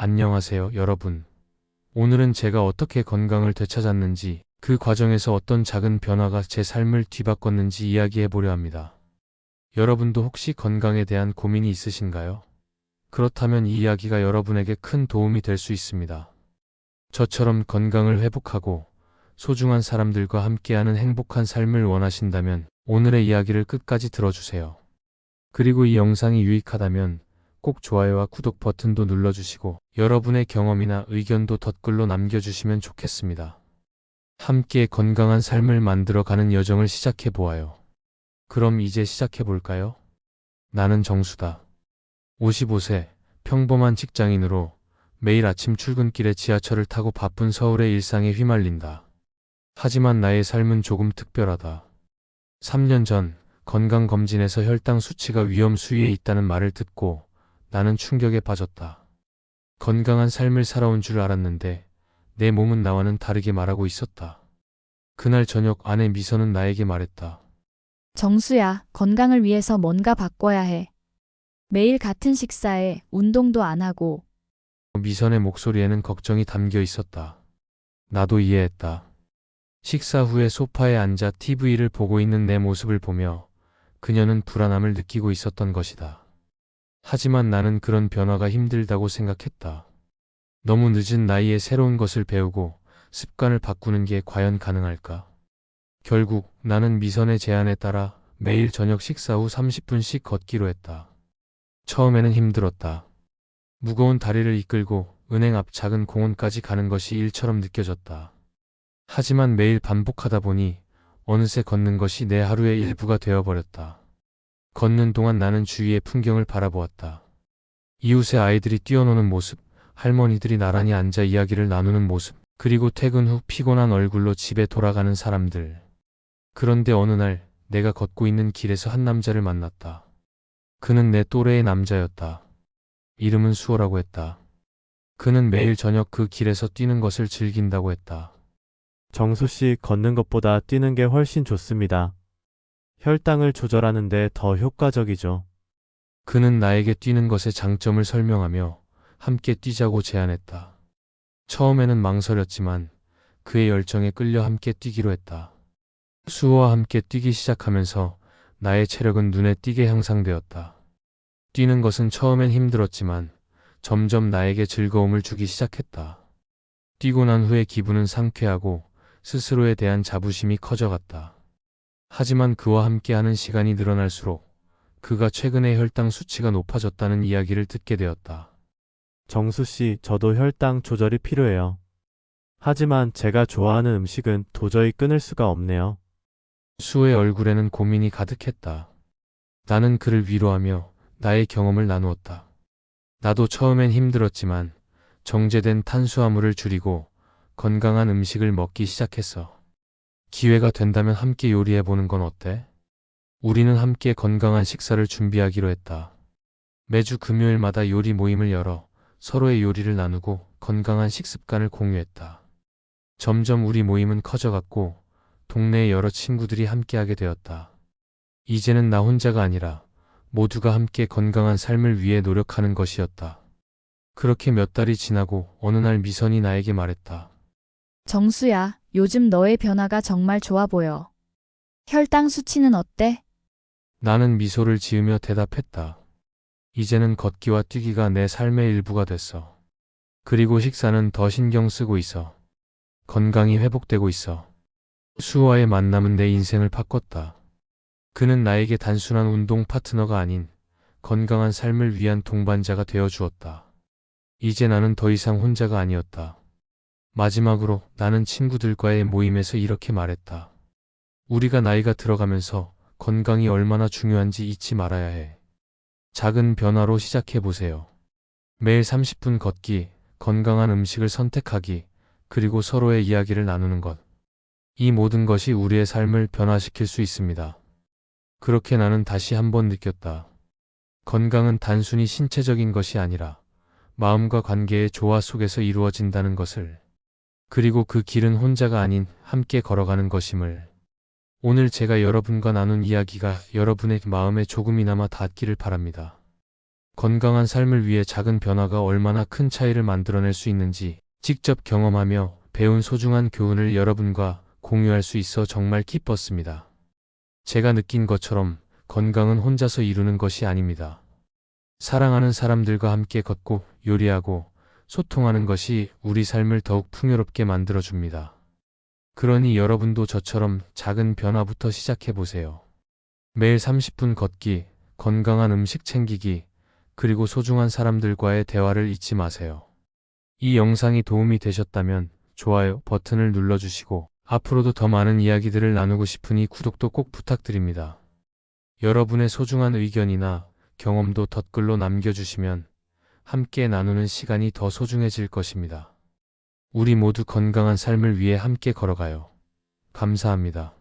안녕하세요, 여러분. 오늘은 제가 어떻게 건강을 되찾았는지, 그 과정에서 어떤 작은 변화가 제 삶을 뒤바꿨는지 이야기해 보려 합니다. 여러분도 혹시 건강에 대한 고민이 있으신가요? 그렇다면 이 이야기가 여러분에게 큰 도움이 될 수 있습니다. 저처럼 건강을 회복하고 소중한 사람들과 함께하는 행복한 삶을 원하신다면 오늘의 이야기를 끝까지 들어주세요. 그리고 이 영상이 유익하다면 꼭 좋아요와 구독 버튼도 눌러주시고 여러분의 경험이나 의견도 댓글로 남겨주시면 좋겠습니다. 함께 건강한 삶을 만들어가는 여정을 시작해 보아요. 그럼 이제 시작해 볼까요? 나는 정수다. 55세, 평범한 직장인으로 매일 아침 출근길에 지하철을 타고 바쁜 서울의 일상에 휘말린다. 하지만 나의 삶은 조금 특별하다. 3년 전 건강검진에서 혈당 수치가 위험 수위에 있다는 말을 듣고 나는 충격에 빠졌다. 건강한 삶을 살아온 줄 알았는데 내 몸은 나와는 다르게 말하고 있었다. 그날 저녁 아내 미선은 나에게 말했다. 정수야, 건강을 위해서 뭔가 바꿔야 해. 매일 같은 식사에 운동도 안 하고 미선의 목소리에는 걱정이 담겨 있었다. 나도 이해했다. 식사 후에 소파에 앉아 TV를 보고 있는 내 모습을 보며 그녀는 불안함을 느끼고 있었던 것이다. 하지만 나는 그런 변화가 힘들다고 생각했다. 너무 늦은 나이에 새로운 것을 배우고 습관을 바꾸는 게 과연 가능할까? 결국 나는 미선의 제안에 따라 매일 저녁 식사 후 30분씩 걷기로 했다. 처음에는 힘들었다. 무거운 다리를 이끌고 은행 앞 작은 공원까지 가는 것이 일처럼 느껴졌다. 하지만 매일 반복하다 보니 어느새 걷는 것이 내 하루의 일부가 되어버렸다. 걷는 동안 나는 주위의 풍경을 바라보았다. 이웃의 아이들이 뛰어노는 모습, 할머니들이 나란히 앉아 이야기를 나누는 모습, 그리고 퇴근 후 피곤한 얼굴로 집에 돌아가는 사람들. 그런데 어느 날 내가 걷고 있는 길에서 한 남자를 만났다. 그는 내 또래의 남자였다. 이름은 수호라고 했다. 그는 매일 저녁 그 길에서 뛰는 것을 즐긴다고 했다. 정수 씨 걷는 것보다 뛰는 게 훨씬 좋습니다. 혈당을 조절하는 데 더 효과적이죠. 그는 나에게 뛰는 것의 장점을 설명하며 함께 뛰자고 제안했다. 처음에는 망설였지만 그의 열정에 끌려 함께 뛰기로 했다. 수호와 함께 뛰기 시작하면서 나의 체력은 눈에 띄게 향상되었다. 뛰는 것은 처음엔 힘들었지만 점점 나에게 즐거움을 주기 시작했다. 뛰고 난 후의 기분은 상쾌하고 스스로에 대한 자부심이 커져갔다. 하지만 그와 함께하는 시간이 늘어날수록 그가 최근에 혈당 수치가 높아졌다는 이야기를 듣게 되었다. 정수 씨, 저도 혈당 조절이 필요해요. 하지만 제가 좋아하는 음식은 도저히 끊을 수가 없네요. 수의 얼굴에는 고민이 가득했다. 나는 그를 위로하며 나의 경험을 나누었다. 나도 처음엔 힘들었지만 정제된 탄수화물을 줄이고 건강한 음식을 먹기 시작했어. 기회가 된다면 함께 요리해보는 건 어때? 우리는 함께 건강한 식사를 준비하기로 했다. 매주 금요일마다 요리 모임을 열어 서로의 요리를 나누고 건강한 식습관을 공유했다. 점점 우리 모임은 커져갔고 동네의 여러 친구들이 함께하게 되었다. 이제는 나 혼자가 아니라 모두가 함께 건강한 삶을 위해 노력하는 것이었다. 그렇게 몇 달이 지나고 어느 날 미선이 나에게 말했다. 정수야, 요즘 너의 변화가 정말 좋아 보여. 혈당 수치는 어때? 나는 미소를 지으며 대답했다. 이제는 걷기와 뛰기가 내 삶의 일부가 됐어. 그리고 식사는 더 신경 쓰고 있어. 건강이 회복되고 있어. 수와의 만남은 내 인생을 바꿨다. 그는 나에게 단순한 운동 파트너가 아닌 건강한 삶을 위한 동반자가 되어 주었다. 이제 나는 더 이상 혼자가 아니었다. 마지막으로 나는 친구들과의 모임에서 이렇게 말했다. 우리가 나이가 들어가면서 건강이 얼마나 중요한지 잊지 말아야 해. 작은 변화로 시작해 보세요. 매일 30분 걷기, 건강한 음식을 선택하기, 그리고 서로의 이야기를 나누는 것. 이 모든 것이 우리의 삶을 변화시킬 수 있습니다. 그렇게 나는 다시 한번 느꼈다. 건강은 단순히 신체적인 것이 아니라 마음과 관계의 조화 속에서 이루어진다는 것을. 그리고 그 길은 혼자가 아닌 함께 걸어가는 것임을. 오늘 제가 여러분과 나눈 이야기가 여러분의 마음에 조금이나마 닿기를 바랍니다. 건강한 삶을 위해 작은 변화가 얼마나 큰 차이를 만들어낼 수 있는지 직접 경험하며 배운 소중한 교훈을 여러분과 공유할 수 있어 정말 기뻤습니다. 제가 느낀 것처럼 건강은 혼자서 이루는 것이 아닙니다. 사랑하는 사람들과 함께 걷고 요리하고 소통하는 것이 우리 삶을 더욱 풍요롭게 만들어줍니다. 그러니 여러분도 저처럼 작은 변화부터 시작해 보세요. 매일 30분 걷기, 건강한 음식 챙기기, 그리고 소중한 사람들과의 대화를 잊지 마세요. 이 영상이 도움이 되셨다면 좋아요 버튼을 눌러주시고 앞으로도 더 많은 이야기들을 나누고 싶으니 구독도 꼭 부탁드립니다. 여러분의 소중한 의견이나 경험도 댓글로 남겨주시면 함께 나누는 시간이 더 소중해질 것입니다. 우리 모두 건강한 삶을 위해 함께 걸어가요. 감사합니다.